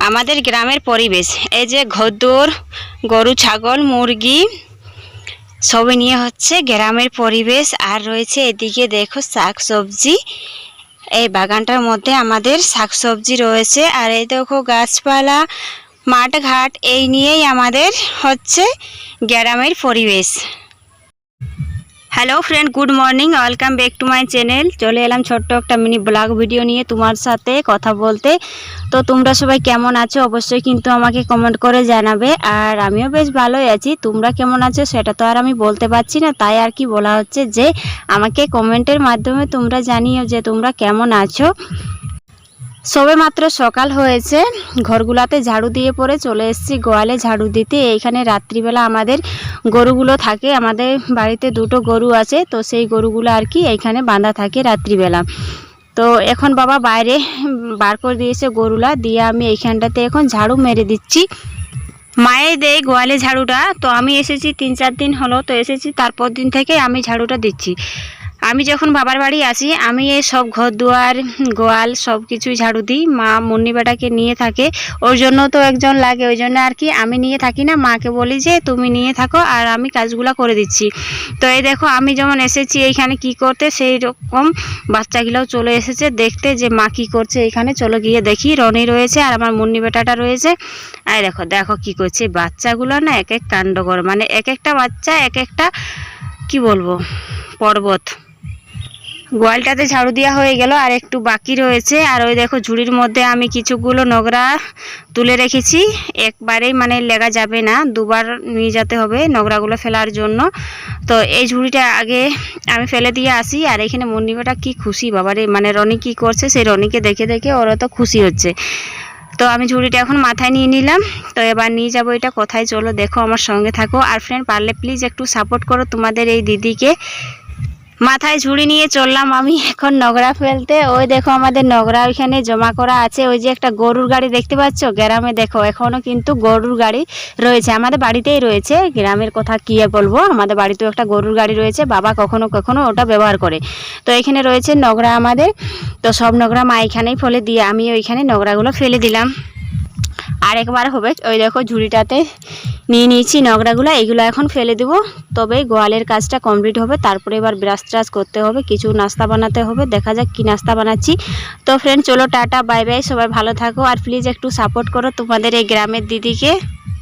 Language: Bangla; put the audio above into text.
আমাদের গ্রামের পরিবেশ। এই যে ঘরদোর গরু, ছাগল, মুরগি, সবই নিয়ে হচ্ছে গ্রামের পরিবেশ। আর রয়েছে এদিকে দেখো শাক সবজি এই বাগানটার মধ্যে আমাদের শাক সবজি রয়েছে। আর এই দেখো গাছপালা মাঠ ঘাট এই নিয়েই আমাদের হচ্ছে গ্রামের পরিবেশ। Hello friend good morning welcome back to my channel চলে এলাম ছোট্ট একটা মিনি ব্লগ ভিডিও নিয়ে তোমার সাথে কথা বলতে। তো তোমরা সবাই কেমন আছো? অবশ্যই কিন্তু আমাকে কমেন্ট করে জানাবে। আর আমিও বেশ ভালোই আছি। তোমরা কেমন আছো? সেটা তো আর আমি বলতে পারছি না। তাই আর কি বলা হচ্ছে যে, আমাকে কমেন্টের মাধ্যমে তোমরা জানিও যে তোমরা কেমন আছো। সবে মাত্র সকাল হয়েছে। ঘরগুলাতে ঝাড়ু দিয়ে পরে চলে এসেছি। গোয়ালে ঝাড়ু দিতে। এইখানে রাত্রিবেলা আমাদের গরুগুলো থাকে। আমাদের বাড়িতে দুটো গরু আছে। তো সেই গরুগুলো আর কি এইখানে বাঁধা থাকে রাত্রিবেলা। তো এখন বাবা বাইরে বার করে দিয়েছে গরুলা। দিয়ে আমি এইখানটাতে এখন ঝাড়ু মেরে দিচ্ছি। মায়ের দেয় গোয়ালে ঝাড়ুটা। তো আমি এসেছি তিন চার দিন হলো। তো এসেছি তারপর দিন থেকে আমি ঝাড়ুটা দিচ্ছি। আমি যখন বাবার বাড়ি আসি, আমি এই সব ঘর দুয়ার গোয়াল সব কিছুই ঝাড়ু দিই। মা মুন্নি বেটাকে নিয়ে থাকে। ওর জন্য তো একজন লাগে, ওই জন্য আর কি আমি নিয়ে থাকি না। মাকে বলি যে, তুমি নিয়ে থাকো আর আমি কাজগুলো করে দিচ্ছি। তো এই দেখো, আমি যেমন এসেছি এইখানে কি করতে সেই রকম বাচ্চাগুলোও চলে এসেছে। দেখতে যে মা কি করছে এখানে চলো গিয়ে দেখি। রনি রয়েছে আর আমার মুন্নি বেটাটা রয়েছে। আর দেখো দেখো কি করছে। বাচ্চাগুলো না এক এক কাণ্ড করে মানে এক একটা বাচ্চা, এক একটা, কি বলব, পর্বত। গোয়ালটাতে ঝাড়ু দেওয়া হয়ে গেল আর একটু বাকি রয়েছে। আর ওই দেখো ঝুড়ির মধ্যে আমি কিছুগুলো নোংরা তুলে রেখেছি। একবারেই মানে লেগা যাবে না, দুবার নিয়ে যেতে হবে নোংরাগুলো ফেলার জন্য। তো এই ঝুড়িটা আগে আমি ফেলে দিয়ে আসি আর এখানে মুন্নিবাটা কি খুশি বাবারে মানে রনি কি করছে সেই রনিকে দেখে দেখে ওরা তো খুশি হচ্ছে। তো আমি ঝুড়িটা এখন মাথায় নিয়ে নিলাম। তো এবার নিয়ে যাব এটা কোথায় চলো দেখো আমার সঙ্গে থাকো। আর ফ্রেন্ড পারলে প্লিজ একটু সাপোর্ট করো তোমাদের এই দিদিকে। মাথায় ঝুড়ি নিয়ে চললাম আমি এখন নোংরা ফেলতে। ওই দেখো আমাদের নোংরা ওইখানে জমা করা আছে। ওই যে একটা গরুর গাড়ি দেখতে পাচ্ছ? গ্রামে দেখো, এখনও কিন্তু গরুর গাড়ি রয়েছে। আমাদের বাড়িতেই রয়েছে। গ্রামের কথা কি বলব? আমাদের বাড়িতেও একটা গরুর গাড়ি রয়েছে। বাবা কখনো কখনো ওটা ব্যবহার করে। তো এখানে রয়েছে নোংরা আমাদের। তো সব নোংরা মা এখানেই ফেলে দিয়ে আমি ওইখানে নোংরাগুলো ফেলে দিলাম। আর একবার হবে। ওই দেখো ঝুড়িটাতে নিয়ে নিয়েছি নগরাগুলো এগুলো এখন ফেলে দেবো। তবে গোয়ালের কাজটা কমপ্লিট হবে, তারপরে এবার ব্রাশ ট্রাশ করতে হবে, কিছু নাস্তা বানাতে হবে, দেখা যাক কি নাস্তা বানাচ্ছি। তো ফ্রেন্ড চলো টাটা বাই বাই সবাই ভালো থাকো। আর প্লিজ একটু সাপোর্ট করো তোমাদের এই গ্রামের দিদিকে।